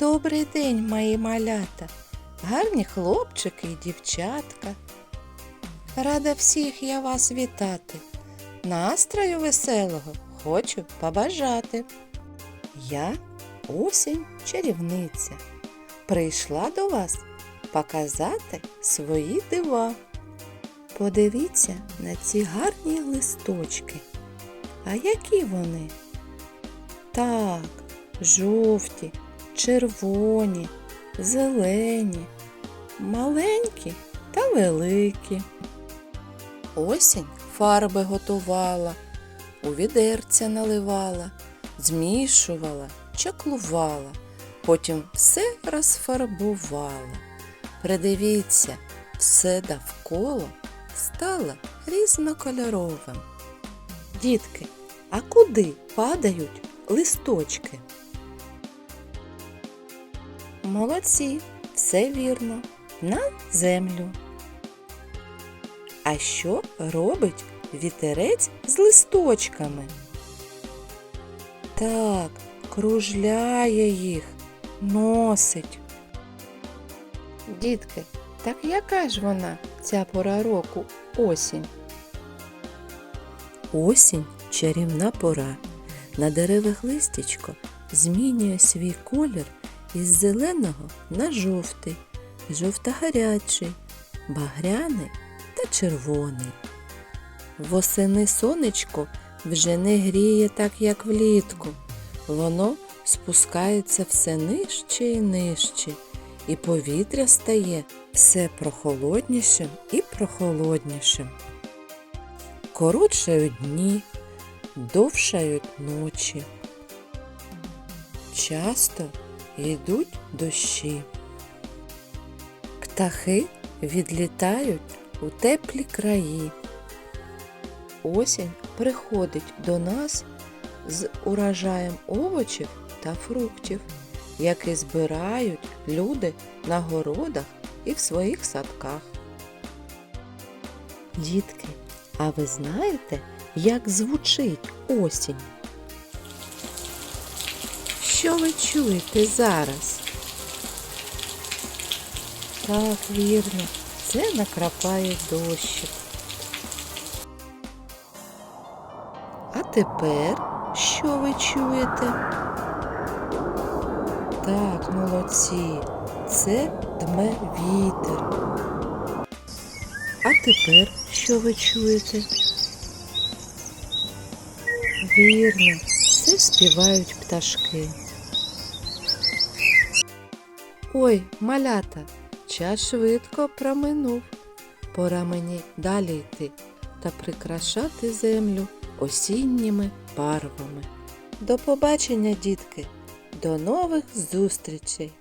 Добрий день, мої малята, гарні хлопчики і дівчатка. Рада всіх я вас вітати. Настрою веселого хочу побажати. Я осінь чарівниця. Прийшла до вас показати свої дива. Подивіться на ці гарні листочки. А які вони? Так, жовті, червоні, зелені, маленькі та великі. Осінь фарби готувала, у відерця наливала, змішувала, чаклувала, потім все розфарбувала. Придивіться, все довкола стало різнокольоровим. Дітки, а куди падають листочки? Молодці, все вірно, на землю. А що робить вітерець з листочками? Так, кружляє їх, носить. Дітки, так яка ж вона, ця пора року, осінь? Осінь чарівна пора. На деревах листячко змінює свій колір із зеленого на жовтий, жовто-гарячий, багряний та червоний. Восени сонечко вже не гріє так, як влітку. Воно спускається все нижче і нижче, і повітря стає все прохолоднішим і прохолоднішим. Коротшають дні, довшають ночі. Часто йдуть дощі. Птахи відлітають у теплі краї. Осінь приходить до нас з урожаєм овочів та фруктів, які збирають люди на городах і в своїх садках. Дітки, а ви знаєте, як звучить осінь? Що ви чуєте зараз? Так, вірно, це накрапає дощик. А тепер що ви чуєте? Так, молодці, це дме вітер. А тепер що ви чуєте? Вірно, це співають пташки. Ой, малята, час швидко проминув. Пора мені далі йти та прикрашати землю осінніми парвами. До побачення, дітки! До нових зустрічей!